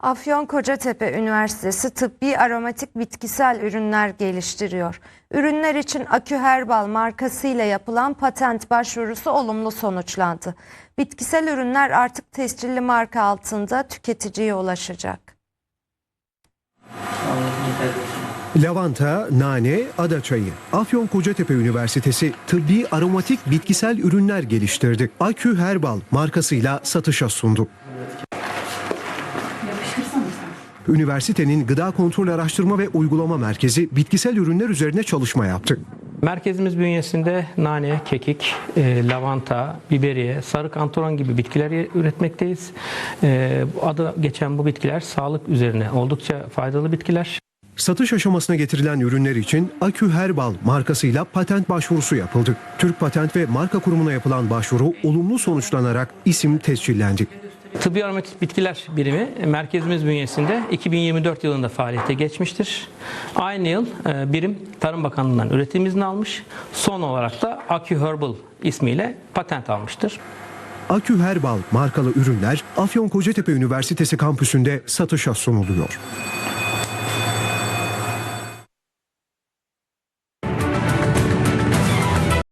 Afyon Kocatepe Üniversitesi tıbbi aromatik bitkisel ürünler geliştiriyor. Ürünler için Akü Herbal markasıyla yapılan patent başvurusu olumlu sonuçlandı. Bitkisel ürünler artık tescilli marka altında tüketiciye ulaşacak. Lavanta, nane, ada çayı. Afyon Kocatepe Üniversitesi tıbbi aromatik bitkisel ürünler geliştirdi. Akü Herbal markasıyla satışa sundu. Üniversitenin Gıda Kontrol Araştırma ve Uygulama Merkezi bitkisel ürünler üzerine çalışma yaptı. Merkezimiz bünyesinde nane, kekik, e, lavanta, biberiye, sarı kantaron gibi bitkiler üretmekteyiz. E, adı geçen bu bitkiler sağlık üzerine oldukça faydalı bitkiler. Satış aşamasına getirilen ürünler için Akü Herbal markasıyla patent başvurusu yapıldı. Türk Patent ve Marka Kurumu'na yapılan başvuru olumlu sonuçlanarak isim tescillendi. Tıbbi aromatik bitkiler birimi merkezimiz bünyesinde 2024 yılında faaliyete geçmiştir. Aynı yıl e, birim Tarım Bakanlığı'ndan üretim izni almış. Son olarak da Akü Herbal ismiyle patent almıştır. Akü Herbal markalı ürünler Afyon Kocatepe Üniversitesi kampüsünde satışa sunuluyor.